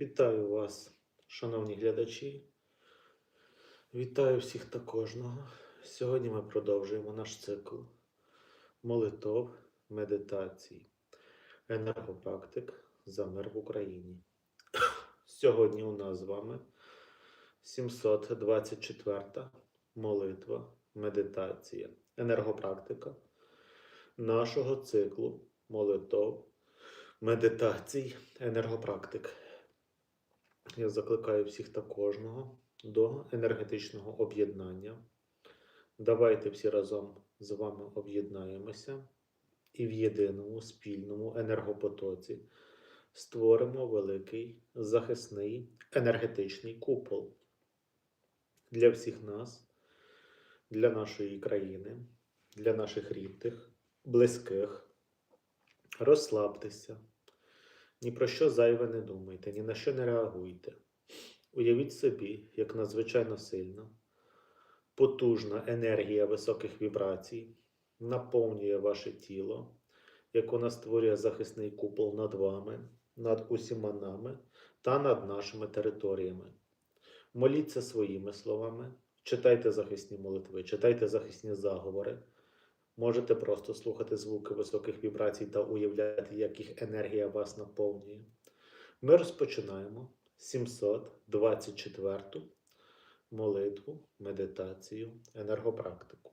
Вітаю вас, шановні глядачі. Вітаю всіх та кожного. Сьогодні ми продовжуємо наш цикл молитов, медитацій, енергопрактик за мир в Україні. Сьогодні у нас з вами 724 молитва, медитація, енергопрактика нашого циклу молитов, медитацій, енергопрактик. Я закликаю всіх та кожного до енергетичного об'єднання. Давайте всі разом з вами об'єднаємося і в єдиному спільному енергопотоці створимо великий захисний енергетичний купол для всіх нас, для нашої країни, для наших рідних, близьких. Розслабтеся. Ні про що зайве не думайте, ні на що не реагуйте. Уявіть собі, як надзвичайно сильна, потужна енергія високих вібрацій наповнює ваше тіло, як вона створює захисний купол над вами, над усіма нами та над нашими територіями. Моліться своїми словами, читайте захисні молитви, читайте захисні заговори. Можете просто слухати звуки високих вібрацій та уявляти, як їх енергія вас наповнює. Ми розпочинаємо 724 молитву, медитацію, енергопрактику.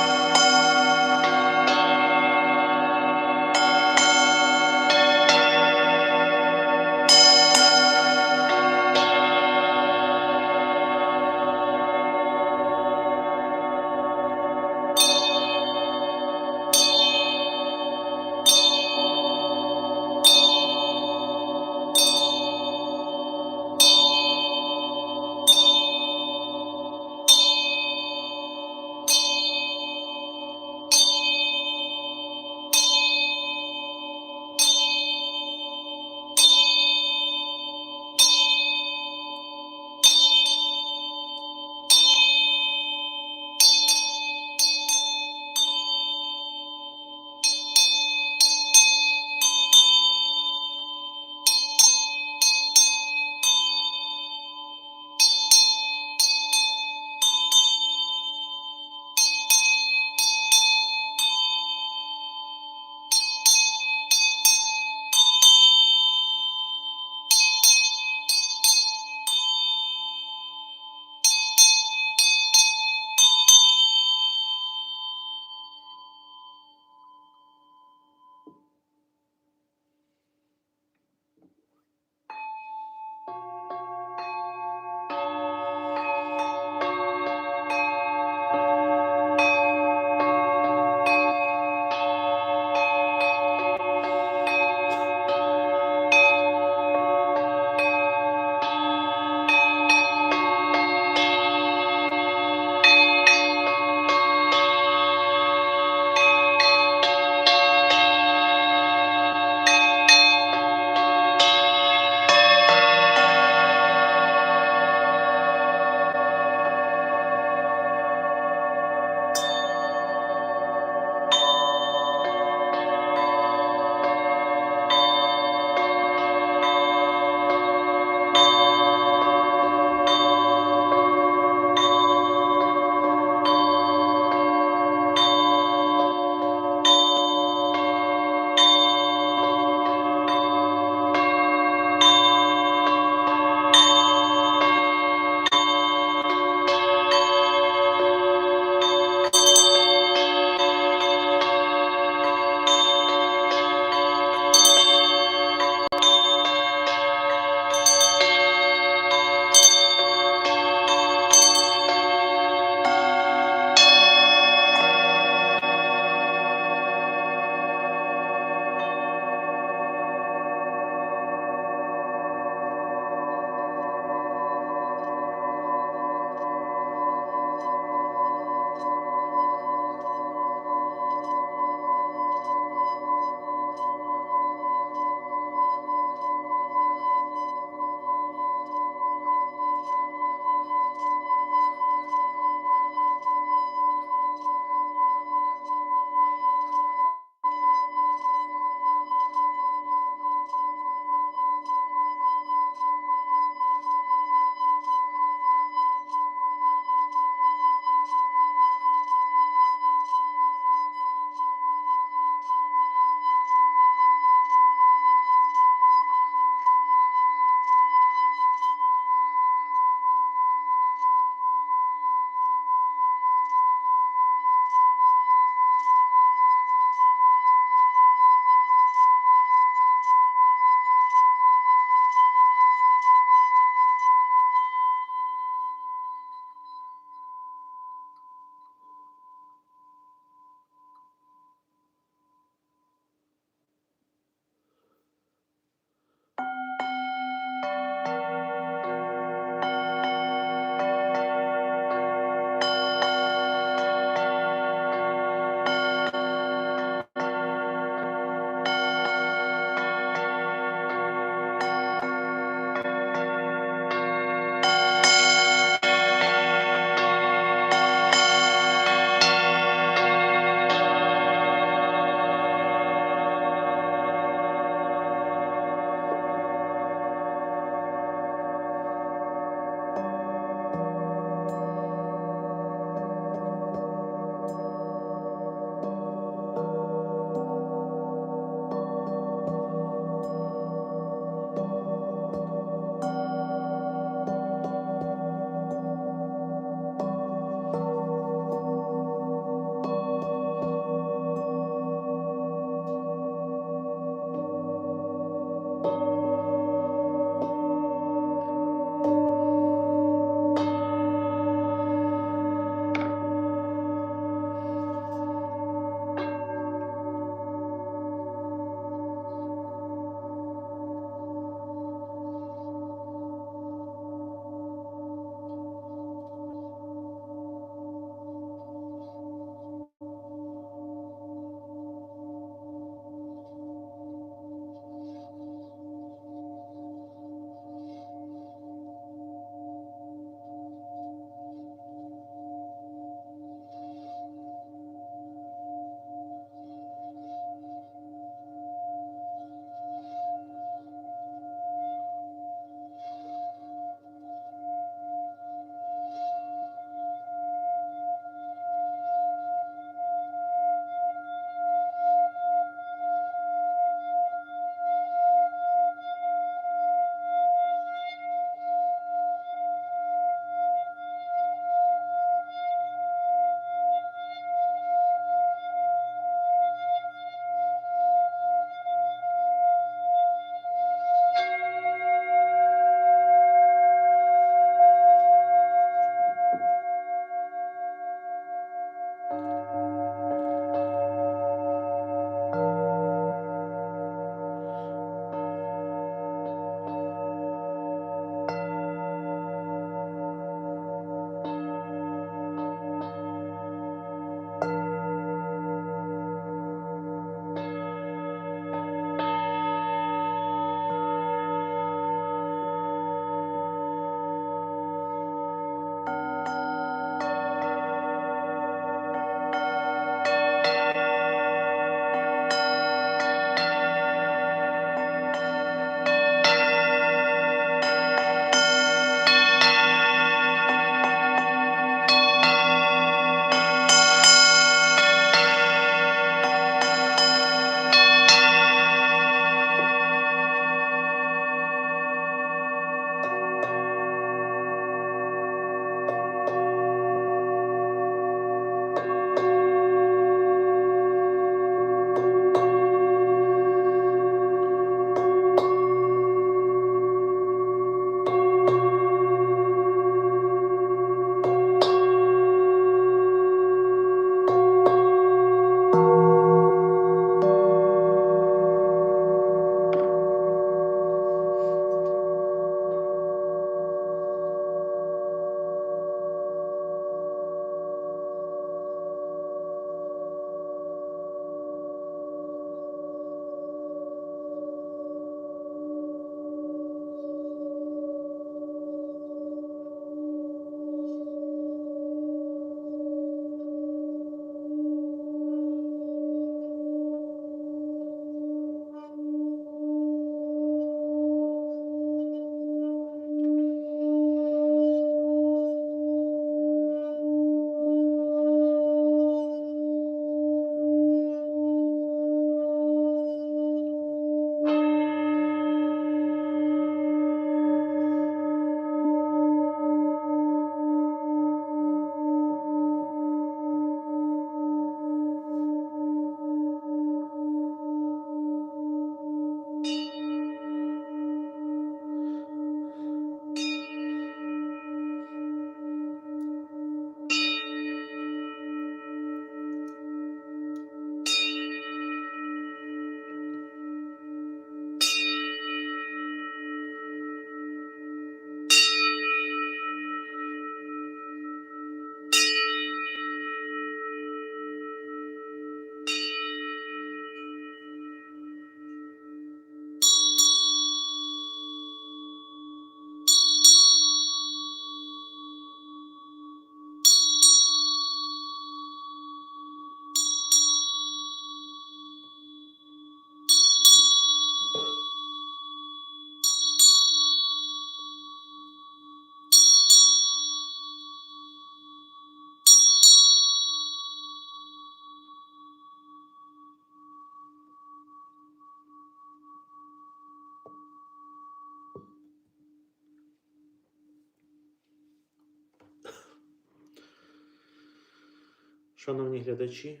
Шановні глядачі,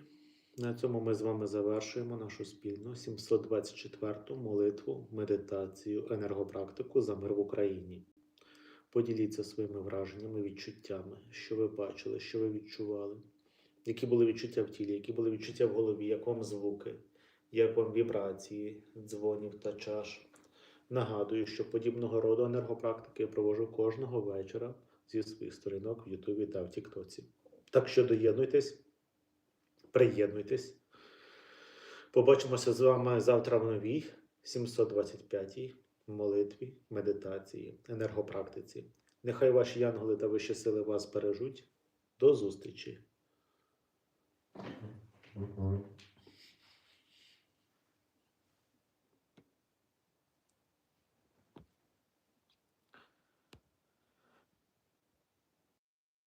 на цьому ми з вами завершуємо нашу спільну 724-ту молитву, медитацію, енергопрактику за мир в Україні. Поділіться своїми враженнями, відчуттями, що ви бачили, що ви відчували, які були відчуття в тілі, які були відчуття в голові, як вам звуки, як вам вібрації, дзвонів та чаш. Нагадую, що подібного роду енергопрактики я проводжу кожного вечора зі своїх сторінок в Ютубі та в Тіктоці. Так що доєднуйтесь, Приєднуйтесь. Побачимося з вами завтра в новій 725-й молитві, медитації, енергопрактиці. Нехай ваші янголи та вищі сили вас бережуть. До зустрічі!